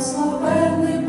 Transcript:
славетний